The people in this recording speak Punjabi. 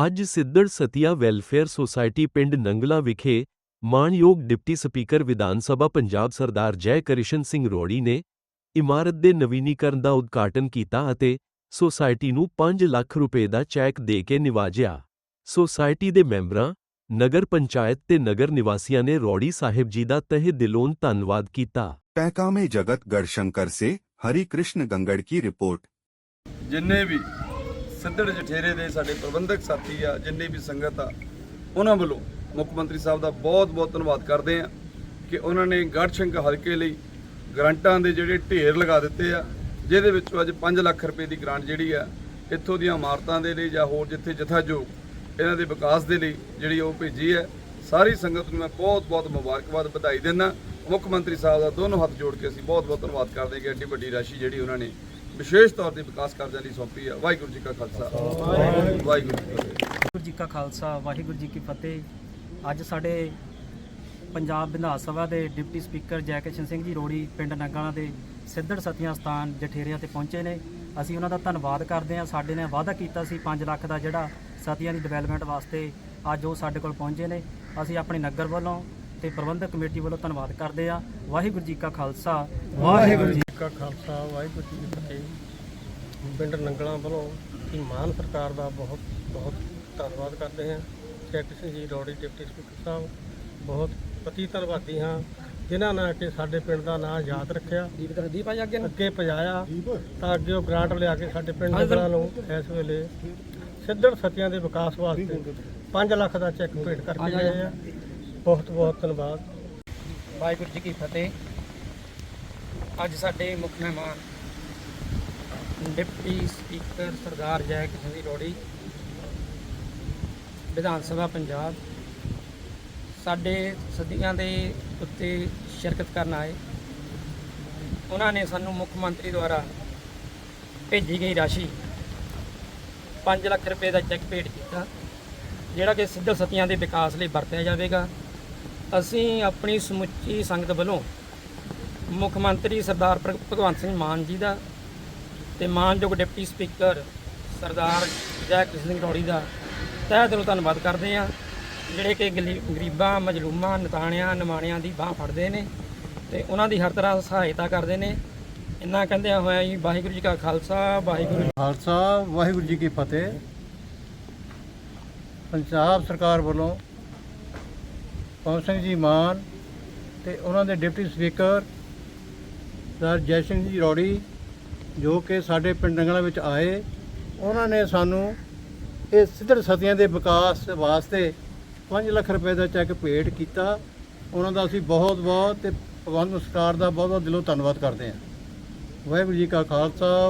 ਅੱਜ ਸਿੱਦੜ ਸਤੀਆ ਵੈਲਫੇਅਰ ਸੁਸਾਇਟੀ ਪਿੰਡ ਨੰਗਲਾ ਵਿਖੇ ਮਾਣਯੋਗ ਡਿਪਟੀ ਸਪੀਕਰ ਵਿਧਾਨ ਸਭਾ ਪੰਜਾਬ ਸਰਦਾਰ ਜੈ ਕ੍ਰਿਸ਼ਨ ਸਿੰਘ ਰੋੜੀ ਨੇ ਇਮਾਰਤ ਦੇ ਨਵੀਨੀਕਰਨ ਦਾ ਉਦਘਾਟਨ ਕੀਤਾ ਅਤੇ ਸੁਸਾਇਟੀ ਨੂੰ 5 ਲੱਖ ਰੁਪਏ ਦਾ ਚੈੱਕ ਦੇ ਕੇ ਨਿਵਾਜਿਆ ਸੁਸਾਇਟੀ ਦੇ ਮੈਂਬਰਾਂ ਨਗਰ ਪੰਚਾਇਤ ਤੇ ਨਗਰ ਨਿਵਾਸੀਆਂ ਨੇ ਰੋੜੀ ਸਾਹਿਬ ਜੀ ਦਾ ਤਹਿ ਦਿਲੋਂ ਧੰਨਵਾਦ ਕੀਤਾ पैका में जगत गढ़शंकर से हरि कृष्ण गंगड़ की रिपोर्ट ਜਿੰਨੇ ਵੀ ਸਿੱਧੜ ਜਠੇਰੇ ਦੇ ਸਾਡੇ ਪ੍ਰਬੰਧਕ ਸਾਥੀ ਆ, ਜਿੰਨੇ ਵੀ ਸੰਗਤ ਆ, ਉਹਨਾਂ ਵੱਲੋਂ ਮੁੱਖ ਮੰਤਰੀ ਸਾਹਿਬ ਦਾ ਬਹੁਤ-ਬਹੁਤ ਧੰਨਵਾਦ ਕਰਦੇ ਆ ਕਿ ਉਹਨਾਂ ਨੇ ਗੜਸ਼ੰਕ ਹਲਕੇ ਲਈ ਗ੍ਰਾਂਟਾਂ ਦੇ ਜਿਹੜੇ ਢੇਰ ਲਗਾ ਦਿੱਤੇ ਆ, ਜਿਹਦੇ ਵਿੱਚੋਂ ਅੱਜ 5 ਲੱਖ ਰੁਪਏ ਦੀ ਗ੍ਰਾਂਟ ਜਿਹੜੀ ਆ, ਇੱਥੋਂ ਦੀਆਂ ਇਮਾਰਤਾਂ ਦੇ ਲਈ ਜਾਂ ਹੋਰ ਜਿੱਥੇ ਜਥਾਯੋਗ ਇਹਨਾਂ ਦੇ ਵਿਕਾਸ ਦੇ ਲਈ ਜਿਹੜੀ ਉਹ ਭੇਜੀ ਹੈ, ਸਾਰੀ ਸੰਗਤ ਨੂੰ ਮੈਂ ਬਹੁਤ-ਬਹੁਤ ਮੁਬਾਰਕਬਾਦ ਵਧਾਈ ਦਿੰਦਾ। ਮੁੱਖ ਮੰਤਰੀ ਸਾਹਿਬ ਦਾ ਦੋਨੋਂ ਹੱਥ ਜੋੜ ਕੇ ਅਸੀਂ ਬਹੁਤ-ਬਹੁਤ ਧੰਨਵਾਦ ਕਰਦੇ ਹਾਂ ਕਿ ਐਡੀ ਵੱਡੀ ਰਾਸ਼ੀ ਜਿਹੜੀ ਉਹਨਾਂ ਨੇ ਵਿਸ਼ੇਸ਼ ਤੌਰ ਤੇ ਵਿਕਾਸ ਕਾਰਜਾਂ ਲਈ ਸੌਂਪੀ ਹੈ ਵਾਹਿਗੁਰੂ ਜੀ ਕਾ ਖਾਲਸਾ। ਵਾਹਿਗੁਰੂ ਜੀ ਵਾਹਿਗੁਰੂ ਜੀ ਕਾ ਖਾਲਸਾ, ਵਾਹਿਗੁਰੂ ਜੀ ਕੀ ਫਤਿਹ। ਅੱਜ ਸਾਡੇ ਪੰਜਾਬ ਵਿਧਾਨ ਸਭਾ ਦੇ ਡਿਪਟੀ ਸਪੀਕਰ ਜੈਕਿਸ਼ਨ ਸਿੰਘ ਜੀ ਰੋੜੀ ਪਿੰਡ ਨੰਗਾਲਾ ਦੇ ਸਿੱਧੜ ਸਤੀਆਂ ਸਥਾਨ ਜਠੇਰਿਆਂ ਤੇ ਪਹੁੰਚੇ ਨੇ। ਅਸੀਂ ਉਹਨਾਂ ਦਾ ਧੰਨਵਾਦ ਕਰਦੇ ਹਾਂ। ਸਾਡੇ ਨੇ ਵਾਅਦਾ ਕੀਤਾ ਸੀ 5 ਲੱਖ ਦਾ ਜਿਹੜਾ ਸਤੀਆਂ ਦੀ ਡਿਵੈਲਪਮੈਂਟ ਵਾਸਤੇ ਅੱਜ ਉਹ ਸਾਡੇ ਕੋਲ ਪਹੁੰਚੇ ਨੇ। ਅਸੀਂ ਆਪਣੇ ਨਗਰ ਵੱਲੋਂ ਤੇ ਪ੍ਰਬੰਧਕ ਕਮੇਟੀ ਵੱਲੋਂ ਧੰਨਵਾਦ ਕਰਦੇ ਹਾਂ ਵਾਹਿਗੁਰੂ ਜੀ ਕਾ ਖਾਲਸਾ। ਵਾਹਿਗੁਰੂ ਜੀ ਕਾ ਖਾਲਸਾ ਵਾਹਿਗੁਰੂ ਜੀ ਕੀ ਫਤਿਹ। ਪਿੰਡ ਨੰਗਲਾਂ ਵੱਲੋਂ ਮਾਨ ਸਰਕਾਰ ਦਾ ਬਹੁਤ ਬਹੁਤ ਧੰਨਵਾਦ ਕਰਦੇ ਹਾਂ। ਚੈਕ ਸਿੰਘ ਜੀ ਰੋੜੀ ਡਿਪਟੀ ਸਪੀਕਰ ਸਾਹਿਬ ਬਹੁਤ ਪਤੀ ਧੰਨਵਾਦੀ ਹਾਂ। ਜਿਨ੍ਹਾਂ ਨੇ ਕਿ ਸਾਡੇ ਪਿੰਡ ਦਾ ਨਾਂ ਯਾਦ ਰੱਖਿਆ। ਦੀਪ ਦੀਪ ਆ ਜਾ ਅੱਗੇ। ਅੱਗੇ ਪਜਾਇਆ। ਤਾਂ ਅੱਗੇ ਉਹ ਗ੍ਰਾਂਟ ਲਿਆ ਕੇ ਸਾਡੇ ਪਿੰਡ ਨੰਗਲਾਂ ਨੂੰ ਇਸ ਵੇਲੇ ਸਿੱਧੜ ਸਤੀਆਂ ਦੇ ਵਿਕਾਸ ਵਾਸਤੇ 5 ਲੱਖ ਦਾ ਚੈੱਕ ਭੇਟ ਕਰਕੇ ਗਏ ਆ। ਬਹੁਤ ਬਹੁਤ ਧੰਨਵਾਦ। ਵਾਹਿਗੁਰੂ ਜੀ ਕੀ ਫਤਿਹ। ਅੱਜ ਸਾਡੇ ਮੁੱਖ ਮਹਿਮਾਨ, ਡਿਪਟੀ ਸਪੀਕਰ ਸਰਦਾਰ ਜੈ ਕਿਸ਼ਨ ਦੀ ਰੋੜੀ, ਵਿਧਾਨ ਸਭਾ ਪੰਜਾਬ, ਸਾਡੇ ਸਦੀਆਂ ਦੇ ਉੱਤੇ ਸ਼ਿਰਕਤ ਕਰਨ ਆਏ। ਉਹਨਾਂ ਨੇ ਸਾਨੂੰ ਮੁੱਖ ਮੰਤਰੀ ਦੁਆਰਾ ਭੇਜੀ ਗਈ ਰਾਸ਼ੀ 5 ਲੱਖ ਰੁਪਏ ਦਾ ਚੈੱਕ ਭੇਟ ਕੀਤਾ, ਜਿਹੜਾ ਕਿ ਸਿੱਧਾ ਸਤੀਆਂ ਦੇ ਵਿਕਾਸ ਲਈ ਵਰਤਿਆ ਜਾਵੇਗਾ। ਅਸੀਂ ਆਪਣੀ ਸਮੁੱਚੀ ਸੰਗਤ ਵੱਲੋਂ ਮੁੱਖ ਮੰਤਰੀ ਸਰਦਾਰ ਭਗਵੰਤ ਸਿੰਘ ਮਾਨ ਜੀ ਦਾ ਤੇ ਮਾਨਯੋਗ ਡਿਪਟੀ ਸਪੀਕਰ ਸਰਦਾਰ ਜੈ ਕ੍ਰਿਸ਼ਨ ਸਿੰਘ ਰੌੜੀ ਦਾ ਤਹਿ ਦਿਲੋਂ ਧੰਨਵਾਦ ਕਰਦੇ ਹਾਂ, ਜਿਹੜੇ ਕਿ ਗਲੀ- ਗਰੀਬਾਂ, ਮਜਲੂਮਾਂ, ਨਤਾਣਿਆਂ, ਨਿਮਾਣਿਆਂ ਦੀ ਬਾਹ ਫੜਦੇ ਨੇ ਤੇ ਉਹਨਾਂ ਦੀ ਹਰ ਤਰ੍ਹਾਂ ਸਹਾਇਤਾ ਕਰਦੇ ਨੇ। ਇੰਨਾ ਕਹਿੰਦਿਆਂ ਹੋਇਆ ਜੀ, ਵਾਹਿਗੁਰੂ ਜੀ ਕਾ ਖਾਲਸਾ, ਵਾਹਿਗੁਰੂ ਖਾਲਸਾ, ਵਾਹਿਗੁਰੂ ਜੀ ਕੀ ਫਤਿਹ। ਪੰਜਾਬ ਸਰਕਾਰ ਵੱਲੋਂ ਪਵਨ ਸਿੰਘ ਜੀ ਮਾਨ ਤੇ ਉਹਨਾਂ ਦੇ deputy speaker sir Jai Singh ji ਰੌੜੀ ਜੋ ਕਿ ਸਾਡੇ ਪਿੰਡ ਨੰਗਲਾ ਵਿੱਚ ਆਏ, ਉਹਨਾਂ ਨੇ ਸਾਨੂੰ ਇਹ ਸਿੱਧਰ ਸਤੀਆਂ ਦੇ ਵਿਕਾਸ ਵਾਸਤੇ 5 ਲੱਖ ਰੁਪਏ ਦਾ ਚੈੱਕ ਭੇਟ ਕੀਤਾ। ਉਹਨਾਂ ਦਾ ਅਸੀਂ ਬਹੁਤ ਬਹੁਤ ਤੇ ਭਗਵੰਤ ਸਰਕਾਰ ਦਾ ਬਹੁਤ ਬਹੁਤ ਦਿਲੋਂ ਧੰਨਵਾਦ ਕਰਦੇ ਹਾਂ। ਵਾਹਿਗੁਰੂ ਜੀ ਕਾ ਖਾਲਸਾ।